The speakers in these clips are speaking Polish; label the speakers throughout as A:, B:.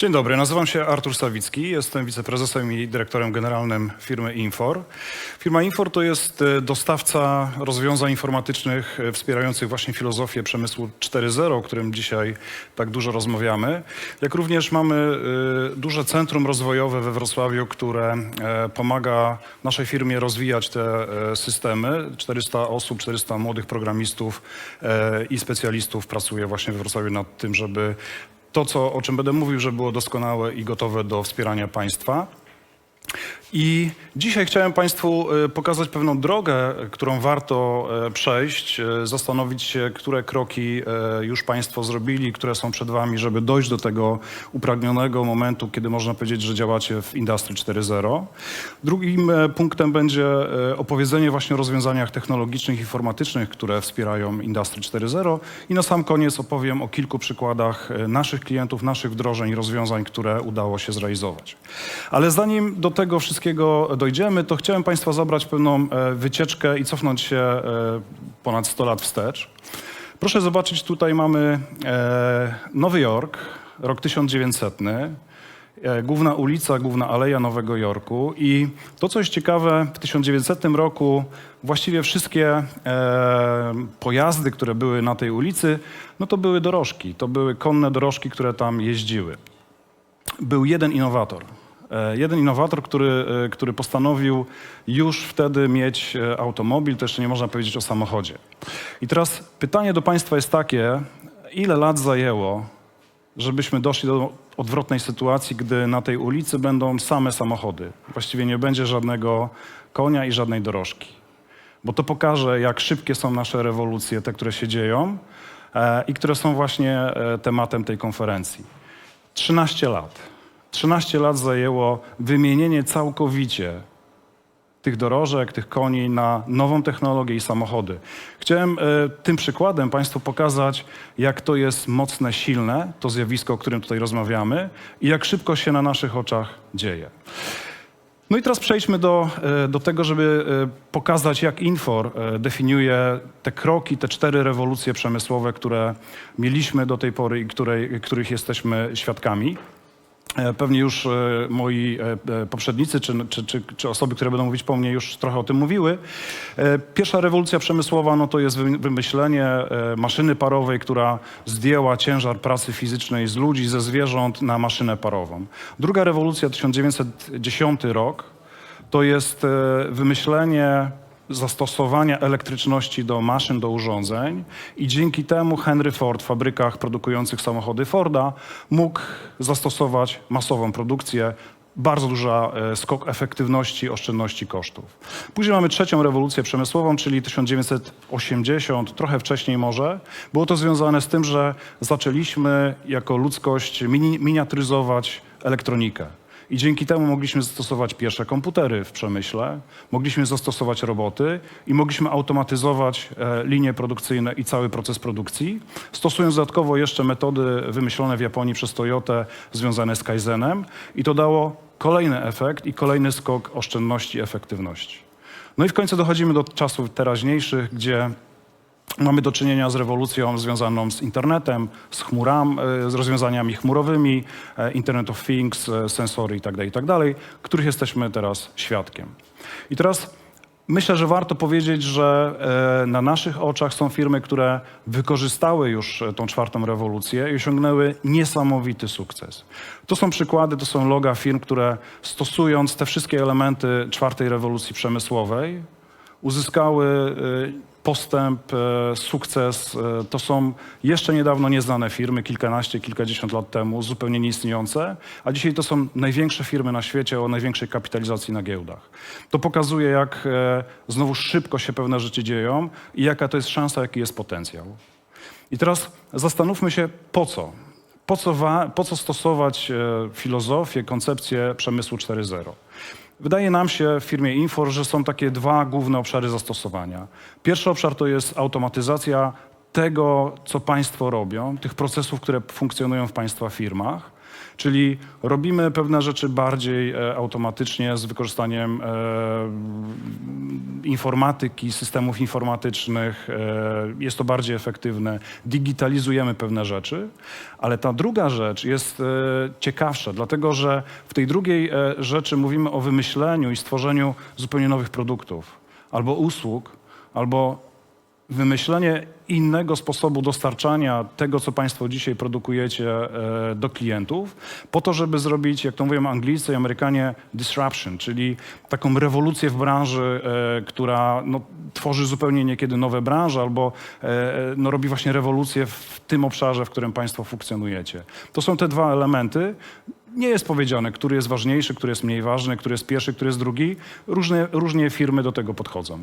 A: Dzień dobry, nazywam się Artur Sawicki, jestem wiceprezesem i dyrektorem generalnym firmy Infor. Firma Infor to jest e, dostawca rozwiązań informatycznych e, wspierających właśnie filozofię przemysłu 4.0, o którym dzisiaj tak dużo rozmawiamy. Jak również mamy e, duże centrum rozwojowe we Wrocławiu, które pomaga naszej firmie rozwijać te systemy. 400 osób, 400 młodych programistów i specjalistów pracuje właśnie we Wrocławiu nad tym, żeby to, co, o czym będę mówił, że było doskonałe i gotowe do wspierania państwa. I dzisiaj chciałem Państwu e, pokazać pewną drogę, którą warto e, przejść, e, zastanowić się, które kroki już Państwo zrobili, które są przed Wami, żeby dojść do tego upragnionego momentu, kiedy można powiedzieć, że działacie w Industry 4.0. Drugim punktem będzie opowiedzenie właśnie o rozwiązaniach technologicznych informatycznych, które wspierają Industry 4.0 i na sam koniec opowiem o kilku przykładach naszych klientów, naszych wdrożeń i rozwiązań, które udało się zrealizować. Ale zanim do tego wszystkiego dojdziemy, to chciałem Państwa zabrać pewną e, wycieczkę i cofnąć się e, ponad 100 lat wstecz. Proszę zobaczyć, tutaj mamy e, Nowy Jork, rok 1900. e, Główna ulica, główna aleja Nowego Jorku. I to, co jest ciekawe, w 1900 roku właściwie wszystkie pojazdy, które były na tej ulicy, no to były dorożki. To były konne dorożki, które tam jeździły był jeden innowator. E, Jeden innowator, który, e, który postanowił już wtedy mieć e, automobil, to jeszcze nie można powiedzieć o samochodzie. I teraz pytanie do Państwa jest takie, ile lat zajęło, żebyśmy doszli do odwrotnej sytuacji, gdy na tej ulicy będą same samochody. Właściwie nie będzie żadnego konia i żadnej dorożki. Bo to pokaże, jak szybkie są nasze rewolucje, te, które się dzieją i które są właśnie tematem tej konferencji. 13 lat. 13 lat zajęło wymienienie całkowicie tych dorożek, tych koni na nową technologię i samochody. Chciałem e, tym przykładem Państwu pokazać, jak to jest mocne, silne, to zjawisko, o którym tutaj rozmawiamy i jak szybko się na naszych oczach dzieje. No i teraz przejdźmy do, e, do tego, żeby e, pokazać, jak Infor e, definiuje te kroki, te cztery rewolucje przemysłowe, które mieliśmy do tej pory i której, których jesteśmy świadkami. E, Pewnie już e, moi e, poprzednicy, czy, czy, czy, czy osoby, które będą mówić po mnie, już trochę o tym mówiły. Pierwsza rewolucja przemysłowa no to jest wy- wymyślenie maszyny parowej, która zdjęła ciężar pracy fizycznej z ludzi, ze zwierząt na maszynę parową. Druga rewolucja, 1910 rok, to jest wymyślenie zastosowania elektryczności do maszyn, do urządzeń i dzięki temu Henry Ford w fabrykach produkujących samochody Forda mógł zastosować masową produkcję. Bardzo duża e, skok efektywności, oszczędności kosztów. Później mamy trzecią rewolucję przemysłową, czyli 1980, trochę wcześniej może. Było to związane z tym, że zaczęliśmy jako ludzkość mini, miniaturyzować elektronikę. I dzięki temu mogliśmy zastosować pierwsze komputery w przemyśle, mogliśmy zastosować roboty i mogliśmy automatyzować e, linie produkcyjne i cały proces produkcji, stosując dodatkowo jeszcze metody wymyślone w Japonii przez Toyotę związane z Kaizenem i to dało kolejny efekt i kolejny skok oszczędności efektywności. No i w końcu dochodzimy do czasów teraźniejszych, gdzie Mamy do czynienia z rewolucją związaną z internetem, z chmurami, z rozwiązaniami chmurowymi, e, Internet of Things, e, sensory itd., itd., których jesteśmy teraz świadkiem. I teraz myślę, że warto powiedzieć, że e, na naszych oczach są firmy, które wykorzystały już e, tą czwartą rewolucję i osiągnęły niesamowity sukces. To są przykłady, to są loga firm, które stosując te wszystkie elementy czwartej rewolucji przemysłowej, uzyskały postęp, e, sukces. E, To są jeszcze niedawno nieznane firmy, kilkanaście, kilkadziesiąt lat temu, zupełnie nieistniejące, a dzisiaj to są największe firmy na świecie o największej kapitalizacji na giełdach. To pokazuje, jak e, znowu szybko się pewne rzeczy dzieją i jaka to jest szansa, jaki jest potencjał. I teraz zastanówmy się, po co? Po co, po co stosować filozofię, koncepcję przemysłu 4.0? Wydaje nam się w firmie Infor, że są takie dwa główne obszary zastosowania. Pierwszy obszar to jest automatyzacja tego, co Państwo robią, tych procesów, które funkcjonują w Państwa firmach. Czyli robimy pewne rzeczy bardziej e, automatycznie z wykorzystaniem e, informatyki, systemów informatycznych. E, jest to bardziej efektywne. Digitalizujemy pewne rzeczy, ale ta druga rzecz jest ciekawsza, dlatego że w tej drugiej rzeczy mówimy o wymyśleniu i stworzeniu zupełnie nowych produktów albo usług, albo wymyślenie innego sposobu dostarczania tego, co Państwo dzisiaj produkujecie e, do klientów, po to, żeby zrobić, jak to mówią Anglicy i Amerykanie, disruption, czyli taką rewolucję w branży, e, która no, tworzy zupełnie niekiedy nowe branże albo e, no, robi właśnie rewolucję w tym obszarze, w którym Państwo funkcjonujecie. To są te dwa elementy. Nie jest powiedziane, który jest ważniejszy, który jest mniej ważny, który jest pierwszy, który jest drugi. Różne, różnie firmy do tego podchodzą.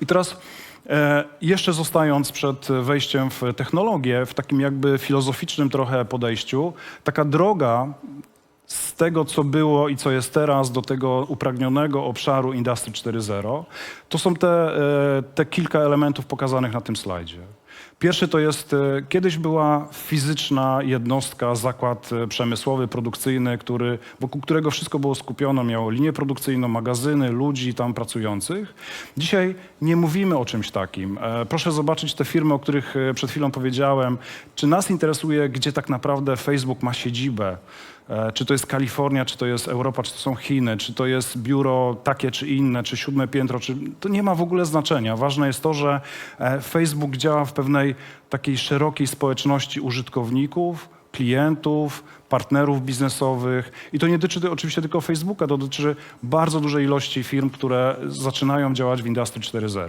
A: I teraz jeszcze zostając przed wejściem w technologię, w takim jakby filozoficznym trochę podejściu, taka droga z tego, co było i co jest teraz, do tego upragnionego obszaru Industry 4.0, to są te, e, te kilka elementów pokazanych na tym slajdzie. Pierwszy to jest, e, kiedyś była fizyczna jednostka, zakład e, przemysłowy, produkcyjny, który, wokół którego wszystko było skupione, miało linię produkcyjną, magazyny, ludzi tam pracujących. Dzisiaj nie mówimy o czymś takim. E, Proszę zobaczyć te firmy, o których przed chwilą powiedziałem. Czy nas interesuje, gdzie tak naprawdę Facebook ma siedzibę? E, Czy to jest Kalifornia, czy to jest Europa, czy to są Chiny, czy to jest biuro takie czy inne, czy siódme piętro, czy to nie ma w ogóle znaczenia. Ważne jest to, że e, Facebook działa w pewnej takiej szerokiej społeczności użytkowników, klientów, partnerów biznesowych. I to nie dotyczy oczywiście tylko Facebooka, to dotyczy bardzo dużej ilości firm, które zaczynają działać w Industry 4.0.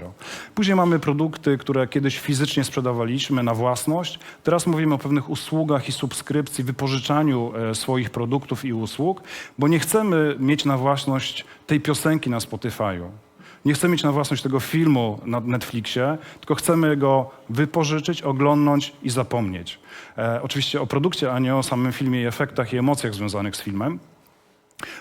A: Później mamy produkty, które kiedyś fizycznie sprzedawaliśmy na własność. Teraz mówimy o pewnych usługach i subskrypcji, wypożyczaniu e, swoich produktów i usług, bo nie chcemy mieć na własność tej piosenki na Spotify'u. Nie chcemy mieć na własność tego filmu na Netflixie, tylko chcemy go wypożyczyć, oglądnąć i zapomnieć. E, oczywiście o produkcie, a nie o samym filmie i efektach i emocjach związanych z filmem.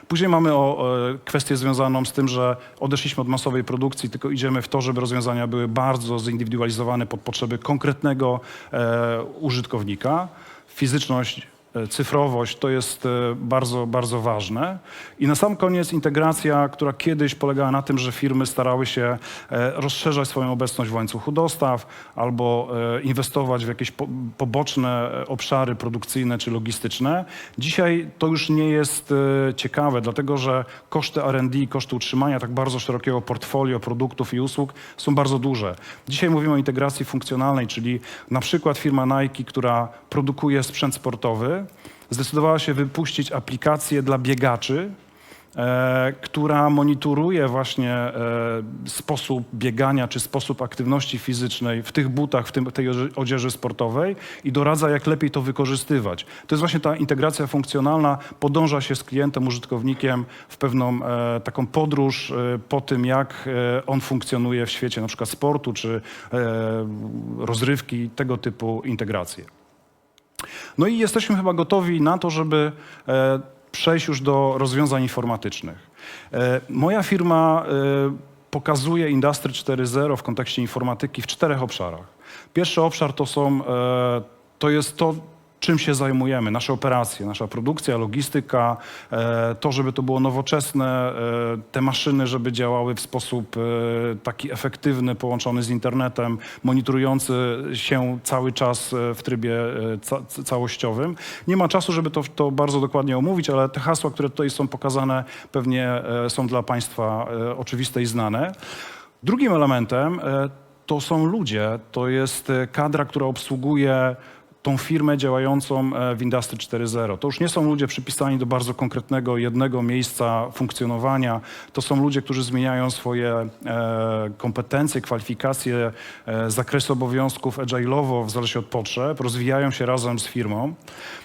A: Później mamy o, e, kwestię związaną z tym, że odeszliśmy od masowej produkcji, tylko idziemy w to, żeby rozwiązania były bardzo zindywidualizowane pod potrzeby konkretnego e, użytkownika. Fizyczność cyfrowość to jest e, bardzo, bardzo ważne. I na sam koniec integracja, która kiedyś polegała na tym, że firmy starały się e, rozszerzać swoją obecność w łańcuchu dostaw albo e, inwestować w jakieś po, poboczne e, obszary produkcyjne czy logistyczne. Dzisiaj to już nie jest e, ciekawe, dlatego że koszty R&D, koszty utrzymania tak bardzo szerokiego portfolio produktów i usług są bardzo duże. Dzisiaj mówimy o integracji funkcjonalnej, czyli na przykład firma Nike, która produkuje sprzęt sportowy, zdecydowała się wypuścić aplikację dla biegaczy, e, która monitoruje właśnie e, sposób biegania czy sposób aktywności fizycznej w tych butach, w tym, tej odzie- odzieży sportowej i doradza, jak lepiej to wykorzystywać. To jest właśnie ta integracja funkcjonalna, podąża się z klientem, użytkownikiem w pewną e, taką podróż e, po tym, jak e, on funkcjonuje w świecie na przykład sportu czy e, rozrywki, tego typu integracje. No i jesteśmy chyba gotowi na to, żeby e, przejść już do rozwiązań informatycznych. E, moja firma e, pokazuje Industry 4.0 w kontekście informatyki w czterech obszarach. Pierwszy obszar to są, to jest to, czym się zajmujemy, nasze operacje, nasza produkcja, logistyka, e, to, żeby to było nowoczesne, e, te maszyny, żeby działały w sposób e, taki efektywny, połączony z internetem, monitorujący się cały czas w trybie ca całościowym. Nie ma czasu, żeby to, to bardzo dokładnie omówić, ale te hasła, które tutaj są pokazane, pewnie są dla Państwa oczywiste i znane. Drugim elementem to są ludzie, to jest kadra, która obsługuje tą firmę działającą e, w Industry 4.0. To już nie są ludzie przypisani do bardzo konkretnego jednego miejsca funkcjonowania. To są ludzie, którzy zmieniają swoje e, kompetencje, kwalifikacje, e, zakres obowiązków agile'owo w zależności od potrzeb, rozwijają się razem z firmą.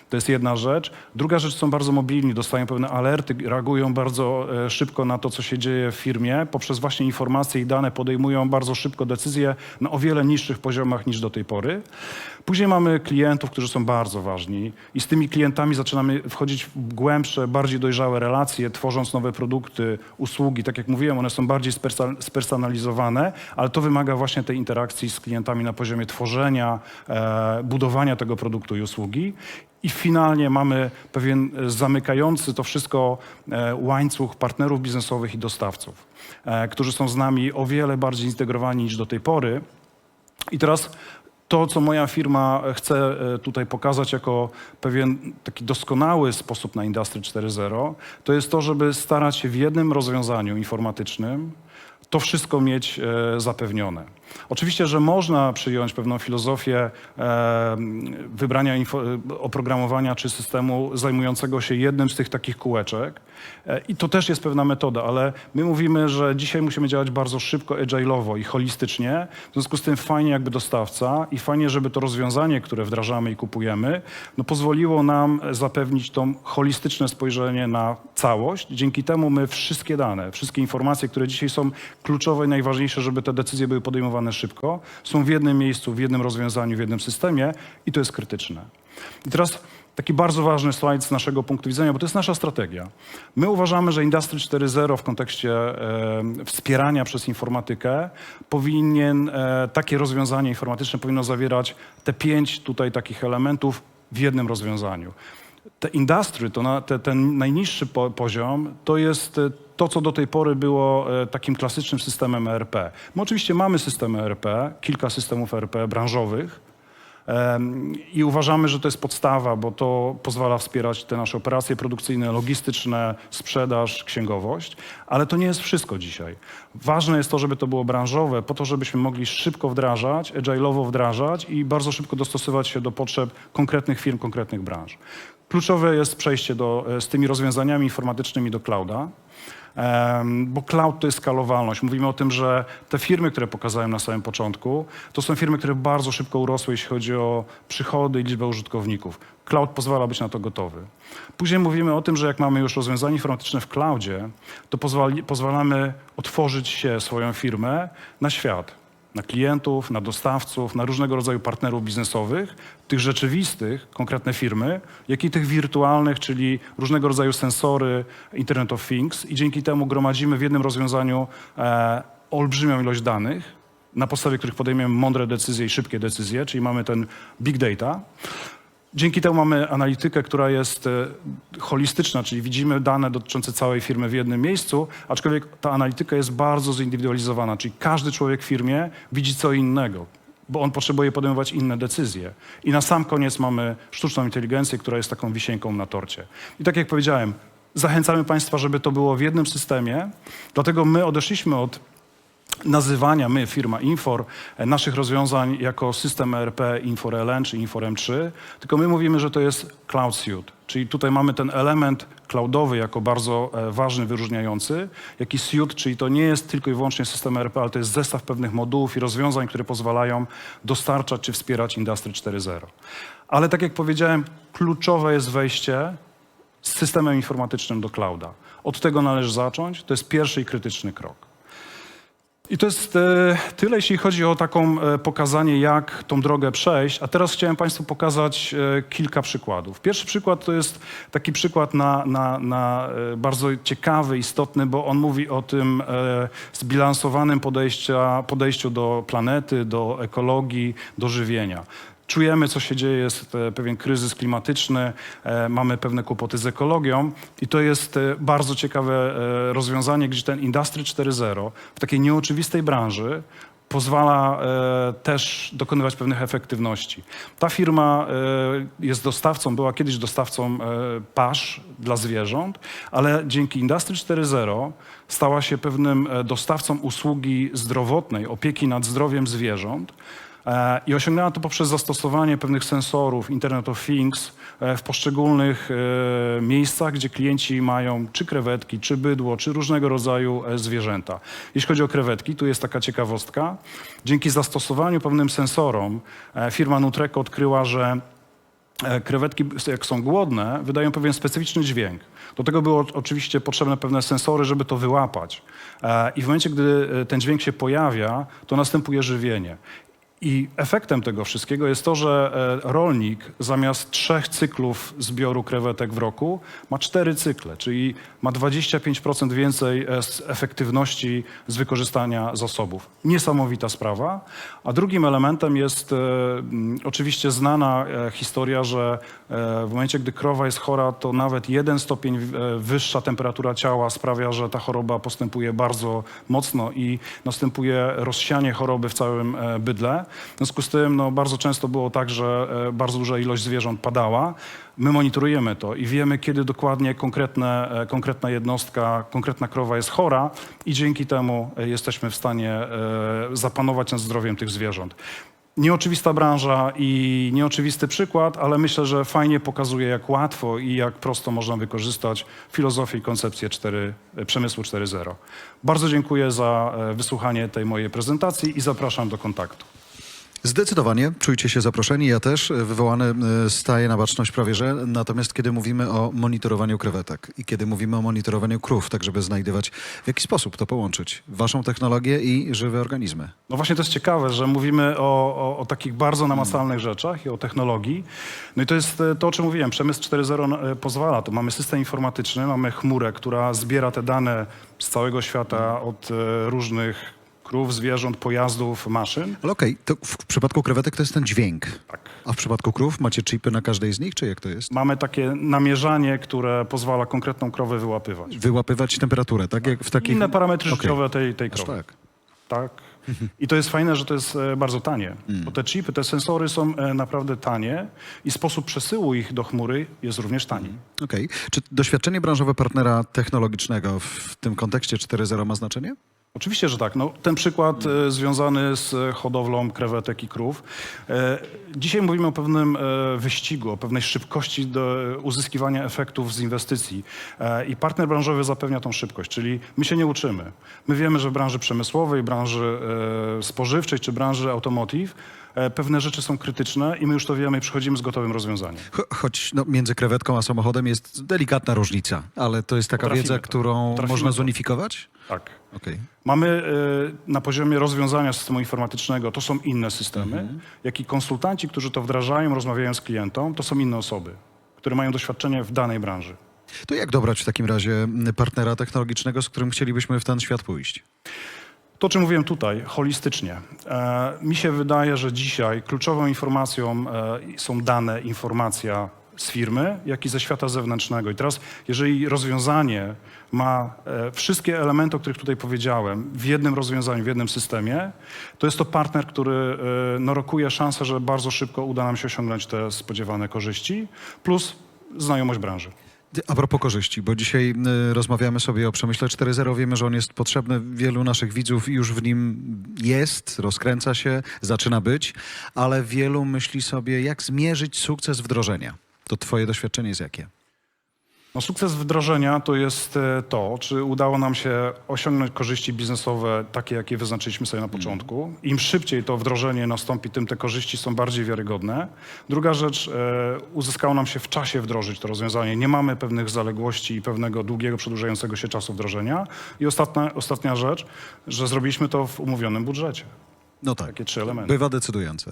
A: To jest jedna rzecz. Druga rzecz, są bardzo mobilni, dostają pewne alerty, reagują bardzo e, szybko na to, co się dzieje w firmie. Poprzez właśnie informacje i dane podejmują bardzo szybko decyzje na o wiele niższych poziomach niż do tej pory. Później mamy klientów, którzy są bardzo ważni i z tymi klientami zaczynamy wchodzić w głębsze, bardziej dojrzałe relacje, tworząc nowe produkty, usługi. Tak jak mówiłem, one są bardziej spersonalizowane, ale to wymaga właśnie tej interakcji z klientami na poziomie tworzenia, e, budowania tego produktu i usługi. I finalnie mamy pewien e, zamykający to wszystko e, łańcuch partnerów biznesowych i dostawców, e, którzy są z nami o wiele bardziej zintegrowani niż do tej pory. I teraz to, co moja firma chce tutaj pokazać jako pewien taki doskonały sposób na Industry 4.0, to jest to, żeby starać się w jednym rozwiązaniu informatycznym to wszystko mieć zapewnione. Oczywiście, że można przyjąć pewną filozofię e, wybrania e, oprogramowania czy systemu zajmującego się jednym z tych takich kółeczek. E, I to też jest pewna metoda, ale my mówimy, że dzisiaj musimy działać bardzo szybko, agile'owo i holistycznie. W związku z tym fajnie jakby dostawca i fajnie, żeby to rozwiązanie, które wdrażamy i kupujemy, no pozwoliło nam zapewnić to holistyczne spojrzenie na całość. Dzięki temu my wszystkie dane, wszystkie informacje, które dzisiaj są kluczowe i najważniejsze, żeby te decyzje były podejmowane szybko, są w jednym miejscu, w jednym rozwiązaniu, w jednym systemie i to jest krytyczne. I teraz taki bardzo ważny slajd z naszego punktu widzenia, bo to jest nasza strategia. My uważamy, że Industry 4.0 w kontekście e, wspierania przez informatykę powinien, e, takie rozwiązanie informatyczne powinno zawierać te pięć tutaj takich elementów w jednym rozwiązaniu. Te industry, to na, te, ten najniższy po, poziom, to jest e, to, co do tej pory było e, takim klasycznym systemem ERP. My oczywiście mamy systemy ERP, kilka systemów ERP branżowych, I uważamy, że to jest podstawa, bo to pozwala wspierać te nasze operacje produkcyjne, logistyczne, sprzedaż, księgowość, ale to nie jest wszystko dzisiaj. Ważne jest to, żeby to było branżowe, po to, żebyśmy mogli szybko wdrażać, agile'owo wdrażać i bardzo szybko dostosować się do potrzeb konkretnych firm, konkretnych branż. Kluczowe jest przejście do, e, z tymi rozwiązaniami informatycznymi do clouda. Bo cloud to jest skalowalność. Mówimy o tym, że te firmy, które pokazałem na samym początku, to są firmy, które bardzo szybko urosły, jeśli chodzi o przychody i liczbę użytkowników. Cloud pozwala być na to gotowy. Później mówimy o tym, że jak mamy już rozwiązanie informatyczne w cloudzie, to pozwali, pozwalamy otworzyć się swoją firmę na świat na klientów, na dostawców, na różnego rodzaju partnerów biznesowych, tych rzeczywistych, konkretne firmy, jak i tych wirtualnych, czyli różnego rodzaju sensory, Internet of Things i dzięki temu gromadzimy w jednym rozwiązaniu e, olbrzymią ilość danych, na podstawie których podejmiemy mądre decyzje i szybkie decyzje, czyli mamy ten big data. Dzięki temu mamy analitykę, która jest e, holistyczna, czyli widzimy dane dotyczące całej firmy w jednym miejscu, aczkolwiek ta analityka jest bardzo zindywidualizowana, czyli każdy człowiek w firmie widzi co innego, bo on potrzebuje podejmować inne decyzje. I na sam koniec mamy sztuczną inteligencję, która jest taką wisienką na torcie. I tak jak powiedziałem, zachęcamy Państwa, żeby to było w jednym systemie, dlatego my odeszliśmy od nazywania my, firma Infor, e, naszych rozwiązań jako system ERP Infor LN czy Infor M3, tylko my mówimy, że to jest Cloud Suite. Czyli tutaj mamy ten element cloudowy jako bardzo e, ważny, wyróżniający, jak i suite, czyli to nie jest tylko i wyłącznie system ERP, ale to jest zestaw pewnych modułów i rozwiązań, które pozwalają dostarczać czy wspierać Industry 4.0. Ale tak jak powiedziałem, kluczowe jest wejście z systemem informatycznym do clouda. Od tego należy zacząć, to jest pierwszy i krytyczny krok. I to jest e, tyle, jeśli chodzi o taką e, pokazanie, jak tą drogę przejść. A teraz chciałem Państwu pokazać e, kilka przykładów. Pierwszy przykład to jest taki przykład na, na, na bardzo ciekawy, istotny, bo on mówi o tym zbilansowanym podejściu do planety, do ekologii, do żywienia. Czujemy, co się dzieje, jest e, pewien kryzys klimatyczny, e, mamy pewne kłopoty z ekologią i to jest e, bardzo ciekawe rozwiązanie, gdzie ten Industry 4.0 w takiej nieoczywistej branży pozwala e, też dokonywać pewnych efektywności. Ta firma e, jest dostawcą, była kiedyś dostawcą e, pasz dla zwierząt, ale dzięki Industry 4.0 stała się pewnym dostawcą usługi zdrowotnej, opieki nad zdrowiem zwierząt. E, I osiągnęła to poprzez zastosowanie pewnych sensorów, Internet of Things e, w poszczególnych e, miejscach, gdzie klienci mają czy krewetki, czy bydło, czy różnego rodzaju zwierzęta. Jeśli chodzi o krewetki, tu jest taka ciekawostka. Dzięki zastosowaniu pewnym sensorom firma Nutreco odkryła, że krewetki, jak są głodne, wydają pewien specyficzny dźwięk. Do tego były o- oczywiście potrzebne pewne sensory, żeby to wyłapać. I w momencie, gdy ten dźwięk się pojawia, to następuje żywienie. I efektem tego wszystkiego jest to, że e, rolnik zamiast trzech cyklów zbioru krewetek w roku ma cztery cykle, czyli ma 25% więcej e, efektywności z wykorzystania zasobów. Niesamowita sprawa. A drugim elementem jest e, oczywiście znana historia, że w momencie, gdy krowa jest chora, to nawet jeden stopień wyższa temperatura ciała sprawia, że ta choroba postępuje bardzo mocno i następuje rozsianie choroby w całym bydle. W związku z tym no, bardzo często było tak, że e, bardzo duża ilość zwierząt padała. My monitorujemy to i wiemy, kiedy dokładnie konkretne, e, konkretna jednostka, konkretna krowa jest chora i dzięki temu e, jesteśmy w stanie zapanować nad zdrowiem tych zwierząt. Nieoczywista branża i nieoczywisty przykład, ale myślę, że fajnie pokazuje, jak łatwo i jak prosto można wykorzystać filozofię i koncepcję 4, e, przemysłu 4.0. Bardzo dziękuję za wysłuchanie tej mojej prezentacji i zapraszam do kontaktu.
B: Zdecydowanie, czujcie się zaproszeni. Ja też e, wywołany e, staję na baczność prawie że. Natomiast kiedy mówimy o monitorowaniu krewetek i kiedy mówimy o monitorowaniu krów, tak żeby znajdywać w jaki sposób to połączyć, waszą technologię i żywe organizmy.
A: No właśnie to jest ciekawe, że mówimy o, o, o takich bardzo namacalnych rzeczach i o technologii. No i to jest e, to, o czym mówiłem. Przemysł 4.0 e, pozwala. To mamy system informatyczny, mamy chmurę, która zbiera te dane z całego świata od e, różnych krów, zwierząt, pojazdów, maszyn.
B: Ale okej, to w przypadku krewetek to jest ten dźwięk.
A: Tak.
B: A w przypadku krów macie chipy na każdej z nich, czy jak to jest?
A: Mamy takie namierzanie, które pozwala konkretną krowę wyłapywać.
B: Wyłapywać temperaturę, tak jak w takich...
A: Inne parametry
B: Okej.
A: życiowe tej, tej
B: Aż
A: krowy.
B: tak.
A: Tak. I to jest fajne, że to jest e, bardzo tanie. Bo te chipy, te sensory są e, naprawdę tanie i sposób przesyłu ich do chmury jest również tani.
B: Okej. Czy doświadczenie branżowe partnera technologicznego w tym kontekście 4.0 ma znaczenie?
A: Oczywiście, że tak. No, ten przykład e, związany z hodowlą krewetek i krów. E, dzisiaj mówimy o pewnym e, wyścigu, o pewnej szybkości do e, uzyskiwania efektów z inwestycji. E, I partner branżowy zapewnia tą szybkość, czyli my się nie uczymy. My wiemy, że w branży przemysłowej, branży e, spożywczej czy branży automotive pewne rzeczy są krytyczne i my już to wiemy i przychodzimy z gotowym rozwiązaniem.
B: Cho- Choć no, między krewetką a samochodem jest delikatna różnica, ale to jest taka
A: Potrafimy
B: wiedza,
A: to.
B: którą
A: Potrafimy
B: można
A: to.
B: zunifikować?
A: Tak.
B: Okej.
A: Mamy e, na poziomie rozwiązania systemu informatycznego, to są inne systemy, jak i konsultanci, którzy to wdrażają, rozmawiają z klientem, to są inne osoby, które mają doświadczenie w danej branży.
B: To jak dobrać w takim razie partnera technologicznego, z którym chcielibyśmy w ten świat pójść?
A: To, czym mówiłem tutaj, holistycznie. E, mi się wydaje, że dzisiaj kluczową informacją e, są dane, informacja z firmy, jak i ze świata zewnętrznego. I teraz, jeżeli rozwiązanie ma e, wszystkie elementy, o których tutaj powiedziałem, w jednym rozwiązaniu, w jednym systemie, to jest to partner, który e, no, rokuje szansę, że bardzo szybko uda nam się osiągnąć te spodziewane korzyści, plus znajomość branży.
B: A propos korzyści, bo dzisiaj y, rozmawiamy sobie o Przemyśle 4.0, wiemy, że on jest potrzebny, wielu naszych widzów już w nim jest, rozkręca się, zaczyna być, ale wielu myśli sobie, jak zmierzyć sukces wdrożenia. To twoje doświadczenie jest jakie?
A: No, sukces wdrożenia to jest e, to, czy udało nam się osiągnąć korzyści biznesowe takie, jakie wyznaczyliśmy sobie na początku. Im szybciej to wdrożenie nastąpi, tym te korzyści są bardziej wiarygodne. Druga rzecz, e, uzyskało nam się w czasie wdrożyć to rozwiązanie. Nie mamy pewnych zaległości i pewnego długiego, przedłużającego się czasu wdrożenia. I ostatnia, ostatnia rzecz, że zrobiliśmy to w umówionym budżecie.
B: No tak.
A: Takie trzy elementy.
B: Bywa decydujące.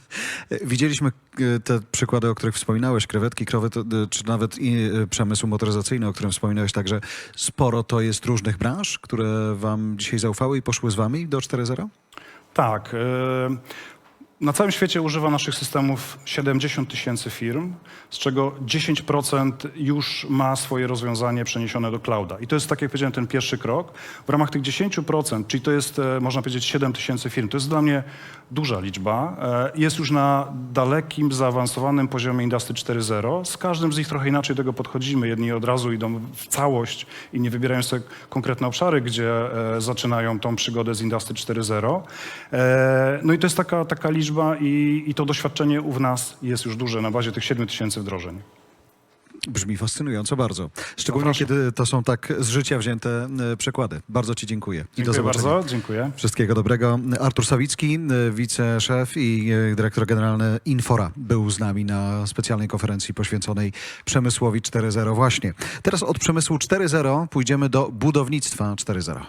B: Widzieliśmy e, te przykłady, o których wspominałeś, krewetki, krowy, e, czy nawet i e, przemysł motoryzacyjny, o którym wspominałeś także. Sporo to jest różnych branż, które wam dzisiaj zaufały i poszły z wami do 4.0?
A: Tak. Na całym świecie używa naszych systemów 70 tysięcy firm, z czego 10% już ma swoje rozwiązanie przeniesione do clouda. I to jest, tak jak powiedziałem, ten pierwszy krok. W ramach tych 10%, czyli to jest, e, można powiedzieć, 7 tysięcy firm, to jest dla mnie duża liczba. E, Jest już na dalekim, zaawansowanym poziomie Industry 4.0. Z każdym z nich trochę inaczej do tego podchodzimy. Jedni od razu idą w całość, inni wybierają sobie konkretne obszary, gdzie e, zaczynają tą przygodę z Industry 4.0. E, No i to jest taka, taka liczba i, i to doświadczenie u nas jest już duże na bazie tych 7 tysięcy wdrożeń.
B: Brzmi fascynująco bardzo. Szczególnie
A: Zapraszam.
B: kiedy to są tak z życia wzięte e, przykłady. Bardzo Ci dziękuję. I do
A: Dziękuję
B: zobaczenia.
A: bardzo, dziękuję.
B: Wszystkiego dobrego. Artur Sawicki, e, wiceszef i e, dyrektor generalny Infora był z nami na specjalnej konferencji poświęconej przemysłowi 4.0 właśnie. Teraz od przemysłu 4.0 pójdziemy do budownictwa 4.0.